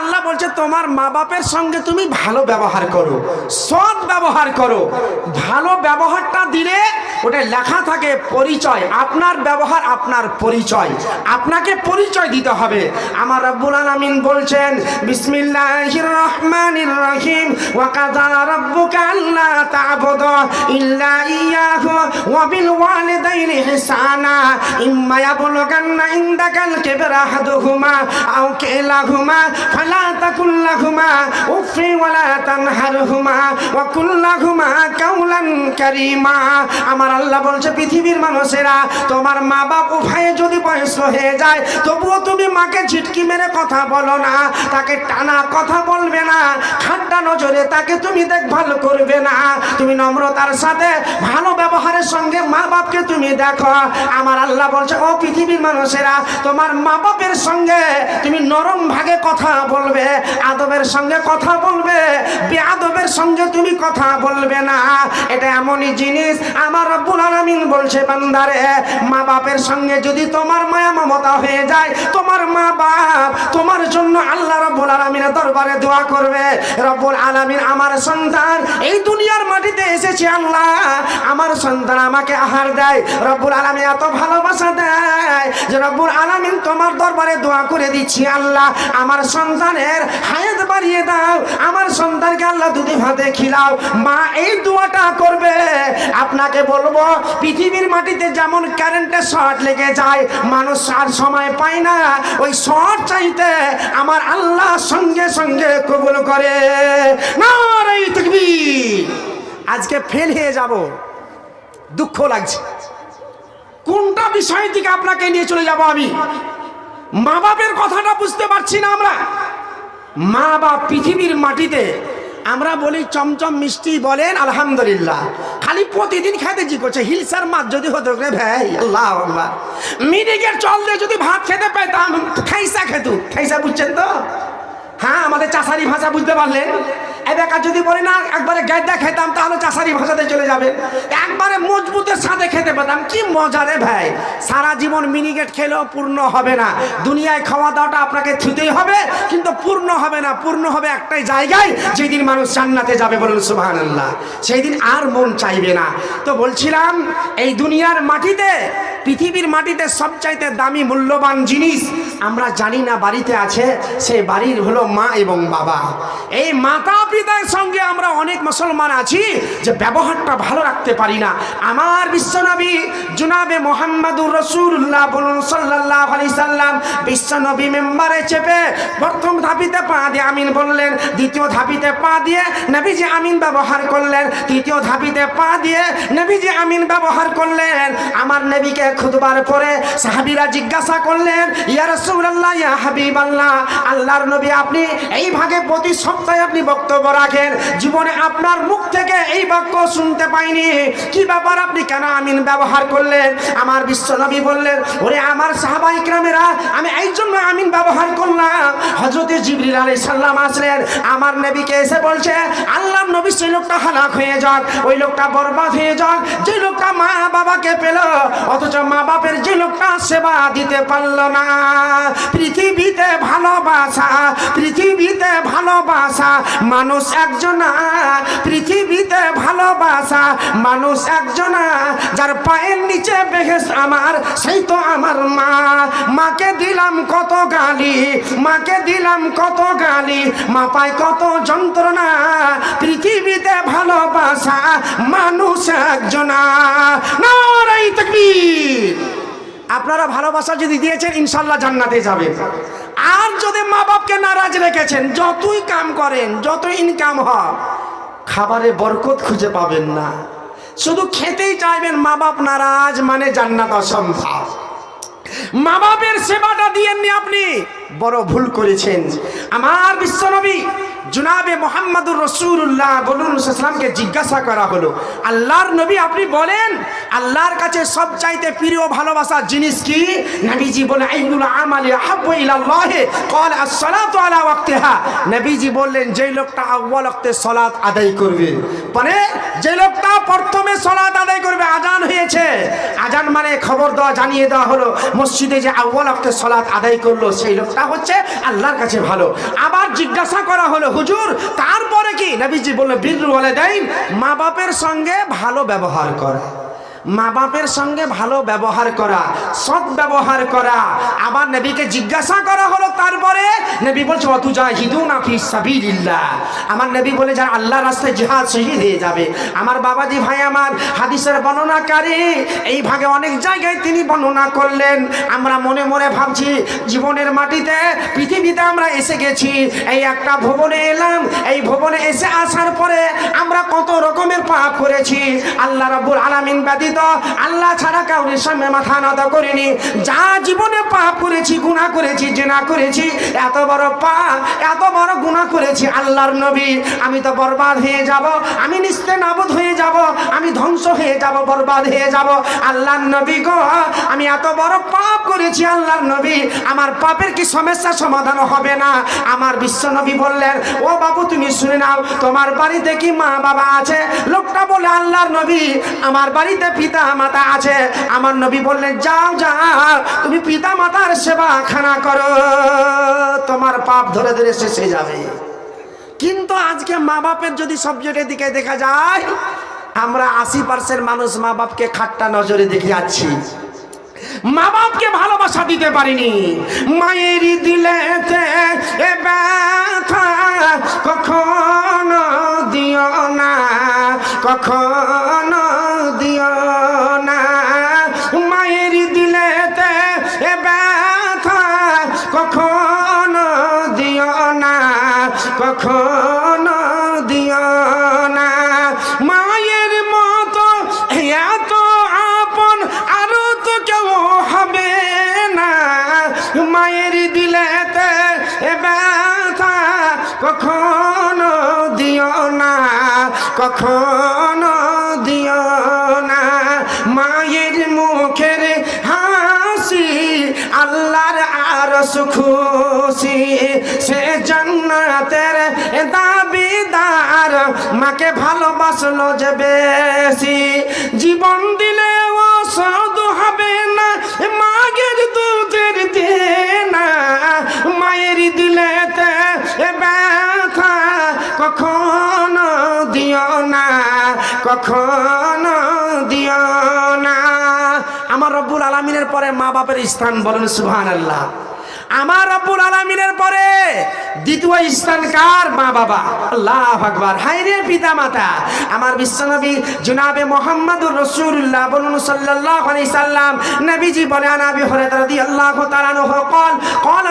আল্লাহ বলছে, তোমার মা বাপের সঙ্গে তুমি ভালো ব্যবহার করো, সৎ ব্যবহার করো। ভালো ব্যবহারটা দিলে ওটা লেখা থাকে পরিচয়। আপনার ব্যবহার আপনার পরিচয়। আপনাকে পরিচয় দিতে হবে। আমার রব্বুল আলামিন বলছেন, বিসমিল্লাহির রহমানির রহিম। ওয়া কাযা রাব্বুকা আল্লা তা'বুদু ইল্লা ইয়াহু। ওয়া বিল ওয়ালিদাইনি ইহসানা। ইম্মা ইয়াবলুগান্না ইনদাকাল কিবরা আহাদুহুমা আও কিলাহুমা। ফালা তাকুল লাহুমা উফি ওয়ালা তানহারহুমা ওয়া কুল লাহুমা কাওলান কারীমা। আমার আল্লাহ বলছে, পৃথিবীর মানুষেরা, তোমার মা বাপ উভয়ে যদি বয়স হয়ে যায়, তবুও তুমি মাকে ঝিটকি মেরে কথা বলো না, তাকে টানা কথা বলবে না, ঠান্ডা নজরে তাকে তুমি দেখভাল করবে না। তুমি নম্রতার সাথে ভালো ব্যবহারের সঙ্গে মা বাপকে তুমি দেখো। আমার আল্লাহ বলছে, ও পৃথিবীর মানুষেরা, তোমার মা বাপের সঙ্গে তুমি নরম ভাগে কথা বলবে, আদবের সঙ্গে কথা বলবে। বেআদবের সঙ্গে তুমি কথা বলবে না। এটা এমনই জিনিস। আমার রব্বুল বলছে, বান্দারে মা বাপের সঙ্গে যদি তোমার মায়া মমতা হয়ে যায়, তোমার মা বাপ তোমার জন্য আল্লাহ রব্বুল আলামিনের দরবারে দোয়া করবে। রব্বুল আলামিন আমার সন্তান, এই দুনিয়ার মাটিতে এসেছে আল্লাহ। আমার সন্তান আমাকে আহার দেয়। রব্বুল আলামিন এত ভালোবাসা দেয় যে, রব্বুল আলামিন তোমার দরবারে দোয়া করে দিচ্ছি আল্লাহ। আমার সন্তানের হায়াত বাড়িয়ে দাও। আমার সন্তানকে আল্লাহ দুধে ভাতে খিলাও। মা, এই দোয়াটা করবে। আপনাকে বলব, পৃথিবীর মাটিতে যেমন কারেন্টের শর্ট লেগে যায়, মানুষ আর সময় পায় না। ওই শর্ট চাইতে আমার আল্লাহ সঙ্গে সঙ্গে কবুল করে। তাকবীর। আজকে ফেল হয়ে যাব। দুঃখ লাগছে। কোনটা বিষয় থেকে আপনাকে নিয়ে চলে যাব আমি? মা বাপের কথাটা বুঝতে পারছি না আমরা। মা বা পৃথিবীর মাটিতে, আমরা বলি চমচম মিষ্টি বলেন, আলহামদুলিল্লাহ। খালি প্রতিদিন খেতে জি করছে হিলসার মাছ যদি হতো রে ভাই, আল্লাহ আল্লাহ চল দিয়ে যদি ভাত খেতে পেতাম খাইসা খেতু খাইসা বুঝছেন তো? হ্যাঁ আমাদের চাষারি ভাষা বুঝতে পারলেন এবার যদি বলি, না, একবারে গাইদা খেতাম তাহলে চাষারি ভাষাতে চলে যাবে। একবারে মজবুতের সাথে খেতে পেতাম কি মজা রে ভাই। সারা জীবন মিনিকেট খেলেও পূর্ণ হবে না। দুনিয়ায় খাওয়া দাওয়াটা আপনাকে থুতেই হবে, কিন্তু পূর্ণ হবে না। পূর্ণ হবে একটাই জায়গায়, যেদিন মানুষ জান্নাতে যাবে বলুন সুবাহান আল্লাহ সেই দিন আর মন চাইবে না। তো বলছিলাম, এই দুনিয়ার মাটিতে পৃথিবীর মাটিতে সবচাইতে দামি মূল্যবান জিনিস আমরা জানি না বাড়িতে আছে সেই বাড়ির হলো মা এবং বাবা। এই মাতা পিতার সঙ্গে আমরা অনেক মুসলমান আছি যে ব্যবহারটা ভালো রাখতে পারি না। আমার বিশ্বনবী জুনাবে মোহাম্মদুর রসুল্লাহ বলুন সাল্লাহ আলি সাল্লাম, বিশ্বনবী মেম্বারে চেপে প্রথম ধাপিতে পা দিয়ে আমিন বললেন, দ্বিতীয় ধাপিতে পা দিয়ে নবীজি আমিন ব্যবহার করলেন, তৃতীয় ধাপিতে পা দিয়ে নবীজি আমিন ব্যবহার করলেন। আমার নবীকে খুদবার পরে সাহাবিরা জিজ্ঞাসা করলেন, ইয়া রাসূলুল্লাহ, ইয়া হাবিবাল্লাহ, আল্লাহর নবী আপনি এই ভাগে প্রতি সপ্তাহে আপনি বক্তব্য রাখেন। জীবনে আপনার মুখ থেকে এই বাক্য শুনতে পাইনি। কি ব্যাপার আপনি কেন আমিন ব্যবহার করলেন? আমার বিশ্ব নবী বললেন, ওরে আমার সাহাবাই গ্রামেরা আমি এই জন্য আমিন ব্যবহার করলাম। হজরতে জিবরিল আলাইহিস সালাম আসলেন, আমার নবীকে এসে বলছে, আল্লাহর নবী সেই লোকটা হালাক হয়ে যাক, ওই লোকটা বরবাদ হয়ে যাক, যে লোকটা মা বাবাকে পেল, অথচ মা বাপের যে লোকটা সেবা দিতে পারল না। পৃথিবীতে ভালোবাসা পৃথিবীতে ভালোবাসা, মানুষ একজনা। পৃথিবীতে ভালোবাসা, মানুষ একজনা। যার পায়ের নিচে বেহেস আমার, সেই তো আমার মা। মাকে দিলাম কত গালি, মাকে দিলাম কত গালি, মা পায় কত যন্ত্রণা। পৃথিবীতে ভালোবাসা, মানুষ একজনা। নারাই তাকবীর। আপনারা ভালোবাসা যদি দিয়েছেন, ইনশাল্লাহ জান্নাতে যাবে আর যদি মা বাপকে নারাজ রেখেছেন, যতই কাম করেন, যতই ইনকাম হয় খাবারে বরকত খুঁজে পাবেন না। শুধু খেতেই চাইবেন মা বাপ নারাজ মানে জান্নাত অসম্ভব। মা বাপের সেবাটা দিয়েননি আপনি, বড় ভুল করেছেন। আমার বিশ্বনবী জুনাবে মোহাম্মদুর রসুল্লাহ বলুন ইসলামকে জিজ্ঞাসা করা হলো। আল্লাহর নবী আপনি বলেন, আল্লাহর কাছে সব চাইতে প্রিয় ভালোবাসার জিনিস কি? নবীজি বলে, আইনুল আমালি আহাব্বু ইলাল্লাহি, ক্বাল আস-সালাতু আলা ওয়াক্তিহা। নবীজি বললেন, যেই লোকটা আউয়াল ওয়াক্তে সালাত আদায় করবে। মানে যে লোকটা প্রথমে সালাত আদায় করবে, আজান হয়েছে। আজান মানে খবর দেওয়া, জানিয়ে দেওয়া হলো, মসজিদে যে আউয়াল ওয়াক্তে সালাত আদায় করল, সেই লোকটা হচ্ছে আল্লাহর কাছে ভালো। আবার জিজ্ঞাসা করা হলো হুজুর তারপরে কি? নবীজি বললেন বীর বলে দেয় মা বাপের সঙ্গে ভালো ব্যবহার করা। মা বাপের সঙ্গে ভালো ব্যবহার করা, সৎ ব্যবহার করা। আবার নবীকে জিজ্ঞাসা করা হলো, তারপরে নবী বলছে অতুজা হিদু না ফি সাবিলিল্লাহ। আমার নবী বলে, যারা আল্লাহ রাস্তায় জিহাদ শহীদ হয়ে যাবে। আমার বাবাজি ভাই আমার হাদিসের বর্ণনাকারী, এই ভাগে অনেক জায়গায় তিনি বর্ণনা করলেন। আমরা মনে মনে ভাবছি, জীবনের মাটিতে, পৃথিবীতে আমরা এসে গেছি। এই একটা ভবনে এলাম, এই ভবনে এসে আসার পরে আমরা কত রকমের পাপ করেছি। আল্লাহ রাব্বুল আলামিন আল্লাহ ছাড়া কাউরের সামনে মাথা নত করিনি। যা জীবনে পাপ করেছি গুনাহ করেছি, জেনা করেছি, এত বড় পাপ, এত বড় গুনাহ করেছি আল্লাহর নবী। আমি তো বরবাদ হয়ে যাব, আমি নিস্তে নাবুদ হয়ে যাব, আমি ধ্বংস হয়ে যাব, বরবাদ হয়ে যাব। আল্লাহর নবী গো, আমি এত বড় পাপ করেছি আল্লাহর নবী, আমার পাপের কি সমস্যা সমাধান হবে না? আমার বিশ্ব নবী বললেন, ও বাবু, তুমি শুনে নাও, তোমার বাড়িতে কি মা বাবা আছে? লোকটা বলে আল্লাহর নবী, আমার বাড়িতে পিতা মাতা আছে। আমার নবী বললেন, যাও যাও, তুমি পিতা মাতার সেবা খানা করো, তোমার পাপ ধরে ধরে শেষে যাবে। কিন্তু আজকে মা বাপের যদি সাবজেক্টের দিকে দেখা যায়, আমরা আশি পার্সেন্ট মানুষ মা বাপকে খাট্টা নজরে দেখে যাচ্ছি। মা বাপকে ভালোবাসা দিতে পারিনি। মায়ের ব্যথা কখনো দিও না, কখনো আর খুশি, সে জান্নাতের দাবিদার। মাকে ভালোবাসলো যে বেশি। জীবন দিলে ও সদ হবে না, মাগের দুধের দেনা। মায়ের দিলেতে ব্যথা কখনো দিও না, কখনো দিও না। আমার রব্বুল আলমিনের পরে মা বাপের স্থান বলেন সুহান আল্লাহ আমার রব্বুল আলমিনের পরে দ্বিতীয় স্থান কার মা বাবা আল্লাহ আকবার হাইরে পিতা মাতা আমার বিশ্বনবী জুনাবে মোহাম্মদুর রসুল্লাহ বলুন সাল্লাল্লাহু আলাইহি সাল্লাম নবীজি বলে আনাবি হরায়রা রাদিয়াল্লাহু তাআলা আনহু قال قال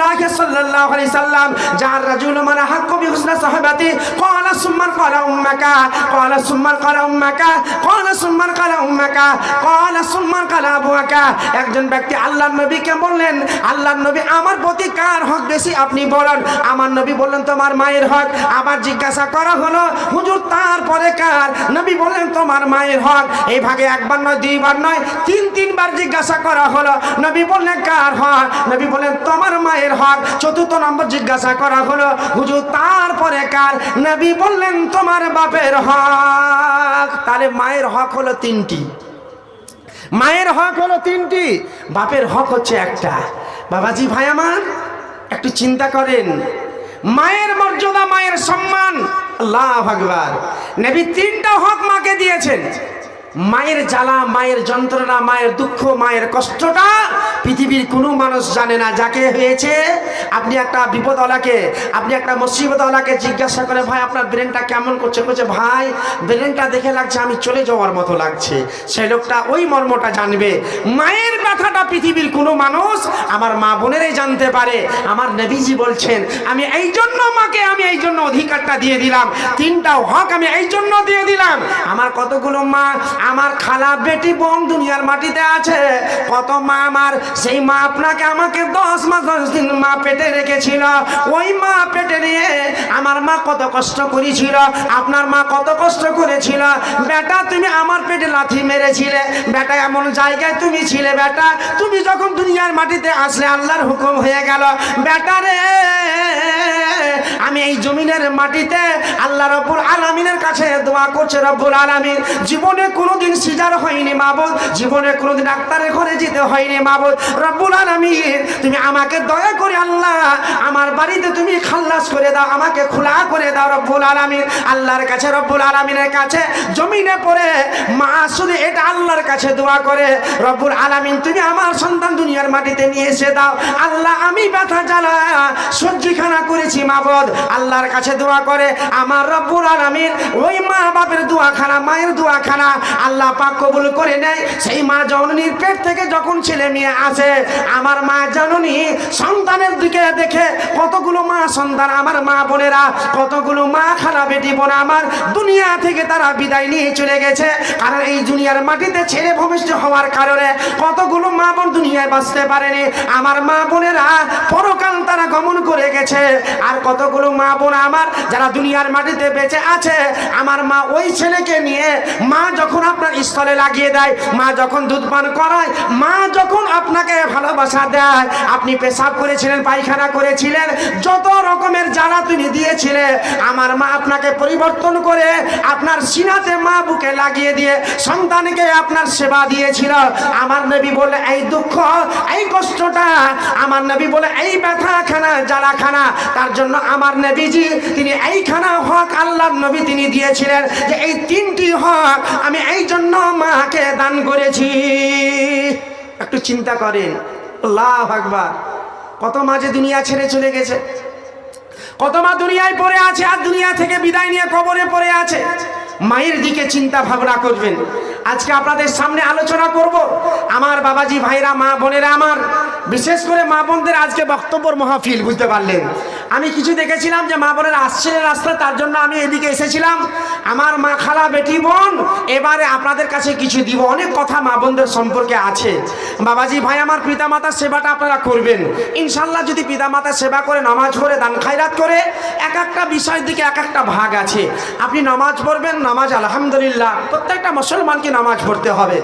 রাসূলুল্লাহ সাল্লাল্লাহু আলাইহি সাল্লাম, যার রাজুল মানে হাক্কু বি হুসনা সাহাবাতি, ক্বালা ক্বালা উম্মাকা, ক্বালা ক্বালা উম্মাকা, ক্বালা ক্বালা উম্মাকা, ক্বালা ক্বালা আবুকা একজন ব্যক্তি আল্লাহর নবীকে বললেন, আল্লাহর নবী আমার প্রতি কার হক বেশি আপনি বলেন? আমার নবী বললেন, তোমার মায়ের হক। আবার জিজ্ঞাসা করা হলো, হুজুর, তারপরে কার? নবী বললেন, তোমার মায়ের হক। এই ভাগে একবার নয়, দুইবার নয়, তিন, তিনবার জিজ্ঞাসা করা হলো। নবী বললেন, কার হক? নবী বললেন, তোমার মায়ের হক চতুর্থ নম্বর জিজ্ঞাসা করা হলো, হুজুর, তারপরে কার? নবী বললেন, তোমার বাপের হক। তাহলে মায়ের হক হলো তিনটি। মায়ের হক হলো তিনটি। বাপের হক হচ্ছে একটা। বাবাজি, ভাই আমার, একটু চিন্তা করেন। মায়ের মর্যাদা, মায়ের সম্মান। আল্লাহ ভগবান নবী তিনটা হক মাকে দিয়েছেন। মায়ের জ্বালা, মায়ের যন্ত্রণা, মায়ের দুঃখ, মায়ের কষ্টটা পৃথিবীর কোনো মানুষ জানে না। যাকে হয়েছে, আপনি একটা বিপদওয়ালাকে, আপনি একটা মুসিবতওয়ালাকে জিজ্ঞাসা করে, ভাই, আপনার ব্রেনটা কেমন করছে? বলছে, ভাই, ব্রেনটা দেখে লাগছে আমি চলে যাওয়ার মতো লাগছে। সেই লোকটা ওই মর্মটা জানবে। মায়ের ব্যথাটা পৃথিবীর কোনো মানুষ আমার মা বোনেরাই জানতে পারে। আমার নবীজি বলছেন, আমি এই জন্য মাকে আমি এই জন্য অধিকারটা দিয়ে দিলাম। তিনটা হক আমি এই জন্য দিয়ে দিলাম। আমার কতগুলো মা আমার খালা বেটি বোন দুনিয়ার মাটিতে আছে। কত মা আমার, সেই মা আপনাকে আমাকে দশ মাস, দশ দিন মা পেটে রেখেছিল। ওই মা পেটে নিয়ে আমার মা কত কষ্ট করেছিল, আপনার মা কত কষ্ট করেছিল। বেটা, তুমি আমার পেটে লাথি মেরেছিলে। বেটা, এমন জায়গায় তুমি ছিলে, বেটা। তুমি যখন দুনিয়ার মাটিতে আসলে আল্লাহর হুকুম হয়ে গেল, বেটা রে, আমি এই জমিনের মাটিতে আল্লাহ রব্বুল আলামিনের কাছে দোয়া করছে রব্বুল আলামিন। জীবনে কোনোদিন সিজার হয়নি মাবুদ। জীবনে কোনোদিন ডাক্তারের ঘরে যেতে হয়নি মাবুদ। রব্বুল আলামিন, তুমি আমাকে দয়া করে আল্লাহ, আমার বাড়িতে তুমি খাল্লাস করে দাও, আমাকে খোলা করে দাও রব্বুল আলামিন। আল্লাহর কাছে রব্বুল আলামিনের কাছে জমিনে পড়ে মা শুধু এটা আল্লাহর কাছে দোয়া করে, রব্বুল আলামিন, তুমি আমার সন্তান দুনিয়ার মাটিতে নিয়ে এসে দাও। আল্লাহ, আমি ব্যথা জ্বালা মাবদ। আল্লাহর কাছে দোয়া করে, আমার রব্বুল আলামিন ওই মা বাপের দোয়াখানা, মায়ের দোয়াখানা আল্লাহ পাক কবুল করে নেয়। সেই মা জননীর পেট থেকে যখন ছেলে মেয়ে আসে, আমার মা জননী সন্তানের দিকে দেখে, কতগুলো মা সন্তান আমার মা বোনেরা, কতগুলো মা খালা বেটি বোন আমার দুনিয়া থেকে তারা বিদায় নিয়ে চলে গেছে। কারণ এই দুনিয়ার মাটিতে ছেড়ে ভূমিষ্ঠ হওয়ার কারণে কতগুলো মা বোন দুনিয়ায় বাঁচতে পারেনি। আমার মা বোনেরা পরকাল তারা গমন করে গেছে। আর কতগুলো মা বোন আমার যারা দুনিয়ার মাটিতে বেঁচে আছে, আমার মা ওই ছেলেকে নিয়ে মা যখন আপনার স্থলে লাগিয়ে দেয়, মা যখন দুধ পান করায়, মা যখন আপনাকে ভালোবাসা দেয়, আপনি পেশাব করেছিলেন, পায়খানা করেছিলেন, যত জ্বালা তুমি দিয়েছিলে, আমার মা আপনাকে পরিবর্তন করে আপনার সিনাতে মা বুকে লাগিয়ে দিয়ে সন্তানকে আপনার সেবা দিয়েছিল। আমার নবী বলে, এই দুঃখ, এই কষ্টটা, আমার নবী বলে, এই ব্যথা খানা ব্যথাখানা, জ্বালাখানা, তার জন্য আমার নবীজি, তিনি এইখানা হক আল্লাহ নবী তিনি দিয়েছিলেন যে, এই তিনটি হক আমি এই জন্য মাকে দান করেছি। একটু চিন্তা করেন, আল্লাহ আকবার, কত মাঝে দুনিয়া ছেড়ে চলে গেছে। কত মা দুনিয়ায় পড়ে আছে আর দুনিয়া থেকে বিদায় নিয়ে কবরে পড়ে আছে? মায়ের দিকে চিন্তা ভাবনা করবেন। আজকে আপনাদের সামনে আলোচনা করব। আমার বাবাজি, ভাইরা, মা, বোনেরা আমার, বিশেষ করে মা বোনদের আজকে বক্তব্যর মহাফিল, বুঝতে পারলেন? আমি কিছু দেখেছিলাম যে মা বোনের আসছিলেন রাস্তা তার জন্য আমি এদিকে এসেছিলাম। আমার মা খালা, বেটি, বোন, এবারে আপনাদের কাছে কিছু দিব। অনেক কথা মা বোনদের সম্পর্কে আছে। বাবাজি, ভাই, আমার পিতামাতার সেবাটা আপনারা করবেন। ইনশাল্লাহ যদি পিতামাতার সেবা করে, নামাজ পড়ে, দান খায়রাত করে, এক একটা বিষয়ের দিকে এক একটা ভাগ আছে। আপনি নামাজ পড়বেন নামাজ আলহামদুলিল্লাহ প্রত্যেকটা মুসলমানকে নামাজ পড়তে হবে।